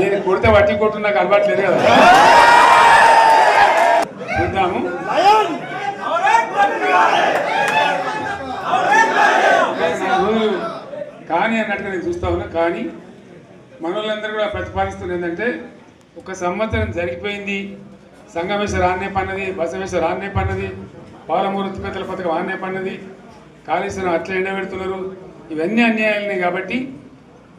నేను కొడితే వట్టి కొట్టు నాకు అలవాటు లేదు కదా. చూద్దాము. కానీ అన్నట్టుగా నేను చూస్తా ఉన్నా. కానీ మనోళ్ళందరూ కూడా ప్రతిపాదిస్తున్న ఏంటంటే ఒక సంవత్సరం జరిగిపోయింది సంగమేశ్వర ఆన్నే పన్నది బసవేశ్వర ఆన్నే పన్నది పాలమూరు ఉత్పత్తుల పథకం ఆన్నే పన్నది కాళేశ్వరం అట్లా ఎండబెడుతున్నారు. ఇవన్నీ అన్యాయాలనే కాబట్టి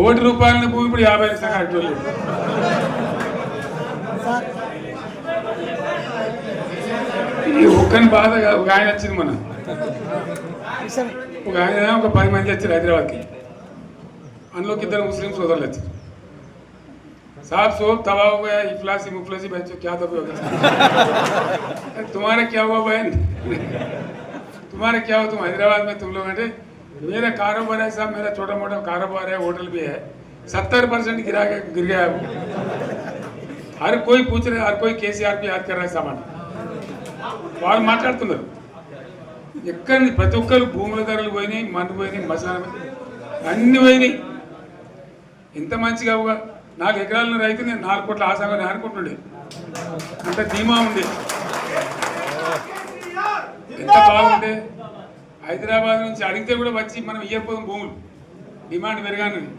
కోటి రూపాయల భూమి ఇప్పుడు యాభై లక్షలు కట్టలేదు సార్ ఈ ఒక్కని బాధ కాదు. ఒక ఆయన వచ్చింది మన విషయం ఒక ఆయన ఒక పది మంది వచ్చారు హైదరాబాద్కి అందులోకి ఇద్దరు ముస్లిం సోదరులు వచ్చారు साहब सोब तबाह हो गया इफलासी मुफलसी बच्चों क्या दबे हो गया तुम्हारा क्या हुआ बहन तुम्हारा क्या हुआ तुम हैदराबाद में तुम लोग बैठे मेरा कारोबार है साहब मेरा छोटा मोटा कारोबार है होटल भी है सत्तर परसेंट गिरा के गिर गया है वो। हर कोई पूछ रहे हर कोई केसीआर पे याद कर रहा है सामान వాళ్ళు మాట్లాడుతున్నారు ఎక్కడ ప్రతి ఒక్కరు భూముల ధరలు పోయినాయి మందు పోయినాయి మసాలా పోయినాయి. అన్ని పోయినాయి ఎంత మంచిగా ఒక నాలుగు ఎకరాల రైతు నేను నాలుగు కోట్ల ఆశాగా అనుకుంటుండే అంత ధీమా ఉంది ఎంత బాగుండే హైదరాబాద్ నుంచి అడిగితే కూడా వచ్చి మనం ఇయ్యకపోదాం భూములు. డిమాండ్ పెరగానని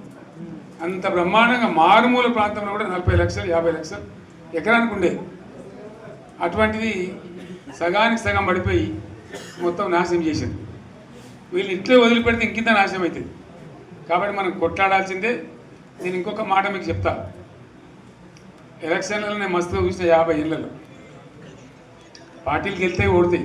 అంత బ్రహ్మాండంగా మారుమూల ప్రాంతంలో కూడా నలభై లక్షలు యాభై లక్షలు ఎకరానికి ఉండే. అటువంటిది సగానికి సగం పడిపోయి మొత్తం నాశనం చేశారు వీళ్ళు ఇట్లే వదిలిపెడితే ఇంకింత నాశనం అవుతుంది కాబట్టి మనం కొట్లాడాల్సిందే. నేను ఇంకొక మాట మీకు చెప్తా. ఎలక్షన్లలో నేను మస్తుగా చూసిన యాభై ఏళ్ళలో. పార్టీలకు వెళ్తే ఓడతాయి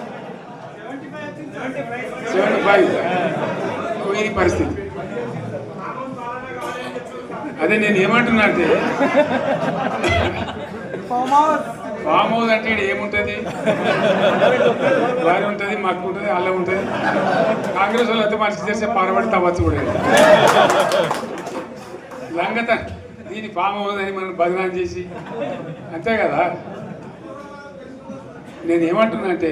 Seventy five. ఇది పరిస్థితి. అదే నేను ఏమంటున్నా అంటే ఫామ్ హౌస్ అంటే ఏముంటుంది? వారి ఉంటుంది మాకు ఉంటుంది అల్లం ఉంటుంది. కాంగ్రెస్ వాళ్ళు అయితే మనిషి చేస్తే పారబడి తవ్వచ్చు కూడా. లంగత దీని ఫామ్ హౌస్ అని మనం బదనాం చేసి అంతే కదా? నేను ఏమంటున్నా అంటే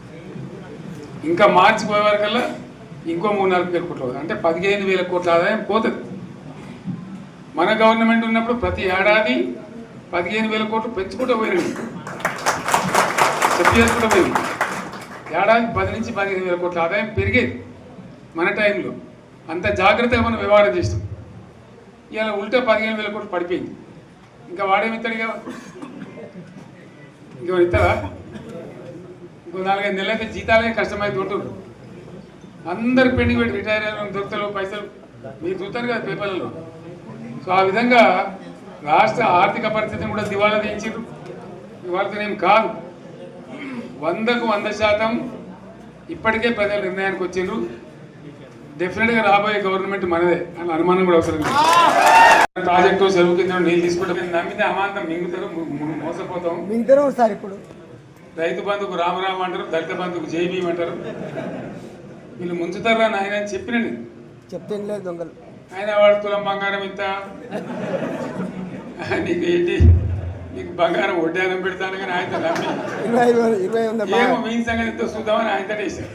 ఇంకా మార్చి పోయే వరకల్లా ఇంకో మూడు నాలుగు వేల కోట్లు అవుతుంది అంటే పదిహేను వేల కోట్ల ఆదాయం పోతుంది. మన గవర్నమెంట్ ఉన్నప్పుడు ప్రతి ఏడాది పదిహేను వేల కోట్లు పెంచుకుంటూ పోయినాయి చెప్పు చేసుకుంటూ పోయింది ఏడాది పది నుంచి పదిహేను వేల కోట్ల ఆదాయం పెరిగేది మన టైంలో. అంత జాగ్రత్తగా మనం వ్యవహారం చేస్తాం. ఇలా ఉల్టా పదిహేను వేల కోట్లు పడిపోయింది. ఇంకా వాడేమి ఇస్తాడుగా ఇంకా? ఇస్తారా ఇంకో నాలుగైదు నెలలైతే జీతాలే కష్టమై దొరుకుతుంది అందరు పెండింగ్ పెట్టి రిటైర్ అయిన దొరుకుతారు పైసలు. మీరు చూస్తారు కదా పేపర్లలో. సో ఆ విధంగా రాష్ట్ర ఆర్థిక పరిస్థితిని కూడా దివాలా తీయించారు ఇవాళతోనేం కాదు. వందకు వంద శాతం ఇప్పటికే ప్రజలు నిర్ణయానికి వచ్చిండ్రు. డెఫినెట్గా రాబోయే గవర్నమెంట్ మనదే అని అనుమానం కూడా అవసరం లేదు. ప్రాజెక్టు చెరువు కింద నీళ్ళు తీసుకుంటే నమ్మితే అమాంతం మింగుతారు మోసపోతాం. మింగుతారు సార్ ఇప్పుడు. రైతు బంధుకు రామరామ అంటారు దళిత బంధుకు జైబీం అంటారు. వీళ్ళు ముంచుతారా నాయన అని చెప్పిన నేను. ఏం లేదు దొంగలు. ఆయన వాడు తులం బంగారం ఇంత? నీకు ఏంటి? నీకు బంగారం వడ్డానం పెడతాను కానీ ఆయన ఏమో మీ సంగతి ఎంతో చూద్దామని ఆయన వేసారు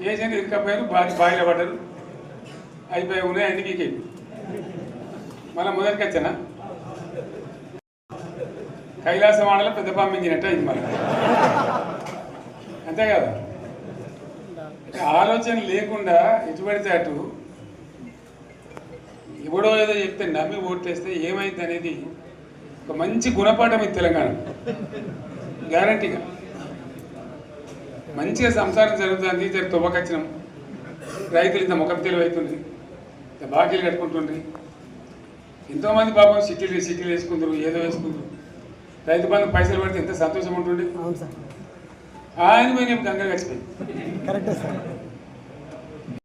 వేసాను ఇరకపోయారు బాగా బాయిలో పడ్డారు. అయిపోయి ఉన్నాయి అన్ని మీకే. మళ్ళీ మొదటికి వచ్చానా? కైలాసం ఆడలో పెద్ద పంపించినట్టు అయింది మళ్ళీ. అంతే కదా? ఆలోచన లేకుండా ఎటు పడితే అటు ఎవడో ఏదో చెప్తే నమ్మి ఓట్లేస్తే ఏమైంది అనేది ఒక మంచి గుణపాఠం ఇది తెలంగాణ. గ్యారంటీగా. మంచిగా సంసారం జరుగుతుంది జర తువ్వకచ్చినాం. రైతులు ఇంత ముఖం తెలివైతుంది ఇంత బాకీలు కట్టుకుంటుండ్రి. ఎంతోమంది పాపం సిటీలు సిటీలు వేసుకుంటారు ఏదో వేసుకుంటారు రైతు బంధు పైసలు పడితే ఎంత సంతోషం సార్. ఆయన గంగలు గచ్చిపోయింది కరెక్టే సార్.